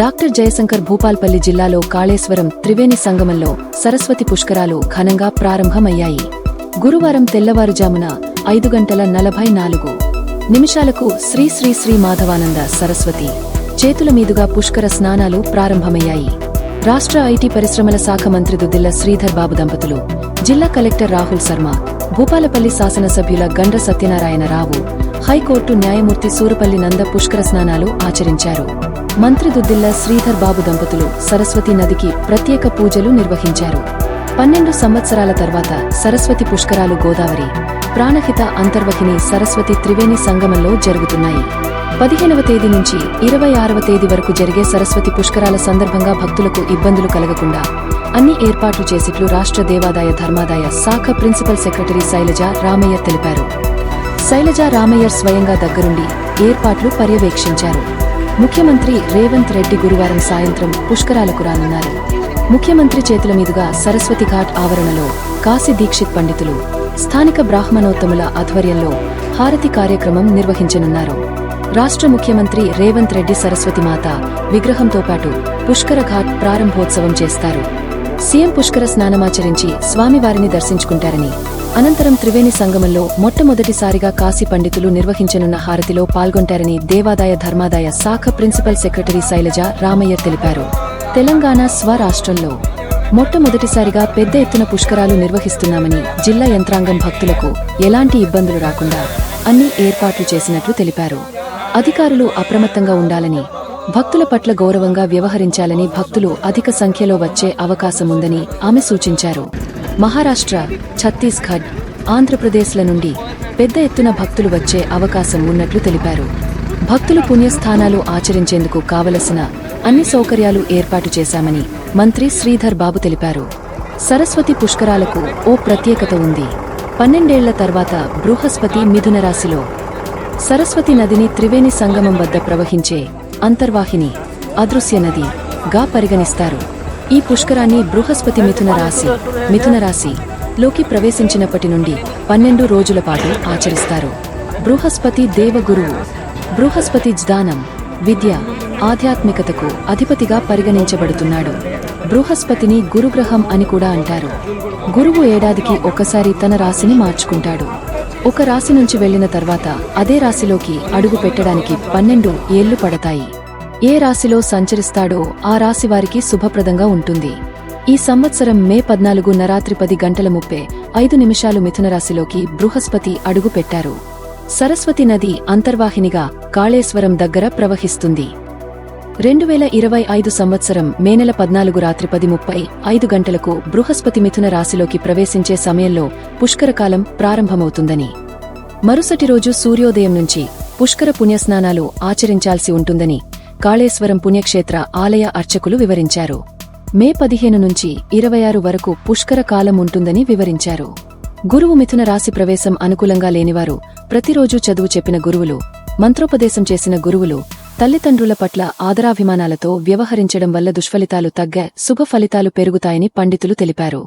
Doctor Jayashankar Bhupalpally జిల్లాలో కాళేశ్వరం త్రివేణి సంగమంలో సరస్వతి పుష్కరాలు ఘనంగా ప్రారంభమయ్యాయి. గురువారం తెల్లవారుజామున ఐదు గంటల నలభై నాలుగు నిమిషాలకు శ్రీ శ్రీ శ్రీ మాధవానంద సరస్వతి చేతుల మీదుగా పుష్కర స్నానాలు ప్రారంభమయ్యాయి. రాష్ట్ర ఐటీ పరిశ్రమల శాఖ మంత్రి దుద్దిల్ల శ్రీధర్ బాబు దంపతులు జిల్లా కలెక్టర్ రాహుల్ శర్మ భూపాలపల్లి శాసనసభ్యుల గండ్ర సత్యనారాయణ రావు హైకోర్టు న్యాయమూర్తి సూరపల్లి నంద పుష్కర స్నానాలు ఆచరించారు. మంత్రి దుద్దిల్ల శ్రీధర్ బాబు దంపతులు సరస్వతి నదికి ప్రత్యేక పూజలు నిర్వహించారు. పన్నెండు సంవత్సరాల తర్వాత సరస్వతి పుష్కరాలు గోదావరి ప్రాణహిత అంతర్వహిని సరస్వతి త్రివేణి సంగమంలో జరుగుతున్నాయి. పదిహేనవ తేదీ నుంచి ఇరవై ఆరవ తేదీ వరకు జరిగే సరస్వతి పుష్కరాల సందర్భంగా భక్తులకు ఇబ్బందులు కలగకుండా అన్ని ఏర్పాట్లు చేసిట్లు రాష్ట్ర దేవాదాయ ధర్మాదాయ శాఖ ప్రిన్సిపల్ సెక్రటరీ శైలజ రామయ్య తెలిపారు. శైలజ రామయ్యర్ స్వయంగా దగ్గరుండి ఏర్పాట్లు పర్యవేక్షించారు. ముఖ్యమంత్రి రేవంత్ రెడ్డి గురువారం సాయంత్రం పుష్కరాలకు రానున్నారు. ముఖ్యమంత్రి చేతుల మీదుగా సరస్వతి ఘాట్ ఆవరణలో కాశీ దీక్షిత్ పండితులు స్థానిక బ్రాహ్మణోత్తముల ఆధ్వర్యంలో హారతి కార్యక్రమం నిర్వహించనున్నారు. రాష్ట్ర ముఖ్యమంత్రి రేవంత్ రెడ్డి సరస్వతి మాత విగ్రహంతో పాటు పుష్కర ఘాట్ ప్రారంభోత్సవం చేస్తారు. సీఎం పుష్కర స్నానమాచరించి స్వామివారిని దర్శించుకుంటారని అనంతరం త్రివేణి సంగమంలో మొట్టమొదటిసారిగా కాశీ పండితులు నిర్వహించనున్న హారతిలో పాల్గొంటారని దేవాదాయ ధర్మాదాయ శాఖ ప్రిన్సిపల్ సెక్రటరీ శైలజ రామయ్య తెలిపారు. తెలంగాణ స్వరాష్ట్రంలో మొట్టమొదటిసారిగా పెద్ద ఎత్తున పుష్కరాలు నిర్వహిస్తున్నామని జిల్లా యంత్రాంగం భక్తులకు ఎలాంటి ఇబ్బందులు రాకుండా అన్ని ఏర్పాట్లు చేసినట్లు తెలిపారు. అధికారులు అప్రమత్తంగా ఉండాలని భక్తుల పట్ల గౌరవంగా వ్యవహరించాలని భక్తులు అధిక సంఖ్యలో వచ్చే అవకాశముందని ఆమె సూచించారు. మహారాష్ట్ర ఛత్తీస్గఢ్ ఆంధ్రప్రదేశ్ల నుండి పెద్ద ఎత్తున భక్తులు వచ్చే అవకాశం ఉన్నట్లు తెలిపారు. భక్తులు పుణ్యస్థానాలు ఆచరించేందుకు కావలసిన అన్ని సౌకర్యాలు ఏర్పాటు చేశామని మంత్రి శ్రీధర్ బాబు తెలిపారు. సరస్వతి పుష్కరాలకు ఓ ప్రత్యేకత ఉంది. పన్నెండేళ్ళ తర్వాత బృహస్పతి మిథున రాశిలో సరస్వతి నదిని త్రివేణి సంగమం వద్ద ప్రవహించే అంతర్వాహిని అదృశ్య నది గా పరిగణిస్తారు. ఈ పుష్కరాన్ని బృహస్పతి మిథున రాశి మిథున రాశి లోకి ప్రవేశించినప్పటి నుండి పన్నెండు రోజుల పాటు ఆచరిస్తారు. బృహస్పతి దేవగురువు బృహస్పతి జ్ఞానం విద్య ఆధ్యాత్మికతకు అధిపతిగా పరిగణించబడుతున్నాడు. బృహస్పతిని గురుగ్రహం అని కూడా అంటారు. గురువు ఏడాదికి ఒకసారి తన రాశిని మార్చుకుంటాడు. ఒక రాశి నుంచి వెళ్ళిన తర్వాత అదే రాశిలోకి అడుగు పెట్టడానికి పన్నెండు ఏళ్ళు పడతాయి. ఏ రాశిలో సంచరిస్తాడో ఆ రాశి వారికి శుభప్రదంగా ఉంటుంది. ఈ సంవత్సరం మే పద్నాలుగు నరాత్రి పది గంటల ముప్పై ఐదు నిమిషాలు మిథున రాశిలోకి బృహస్పతి అడుగు పెట్టారు. సరస్వతి నది అంతర్వాహినిగా కాళేశ్వరం దగ్గర ప్రవహిస్తుంది. రెండు వేల ఇరవై ఐదు సంవత్సరం మే నెల పద్నాలుగు రాత్రి పది ముప్పై ఐదు గంటలకు బృహస్పతి మిథున రాశిలోకి ప్రవేశించే సమయంలో పుష్కరకాలం ప్రారంభమవుతుందని. మరుసటి రోజు సూర్యోదయం నుంచి పుష్కర పుణ్యస్నానాలు ఆచరించాల్సి ఉంటుందని కాళేశ్వరం పుణ్యక్షేత్ర ఆలయ అర్చకులు వివరించారు. మే పదిహేను నుంచి ఇరవై ఆరు వరకు పుష్కర కాలం ఉంటుందని వివరించారు. గురువు మిథున రాశి ప్రవేశం అనుకూలంగా లేనివారు ప్రతిరోజూ చదువు చెప్పిన గురువులు మంత్రోపదేశం చేసిన గురువులు తల్లిదండ్రుల పట్ల ఆదరాభిమానాలతో వ్యవహరించడం వల్ల దుష్ఫలితాలు తగ్గ శుభ ఫలితాలు పెరుగుతాయని పండితులు తెలిపారు.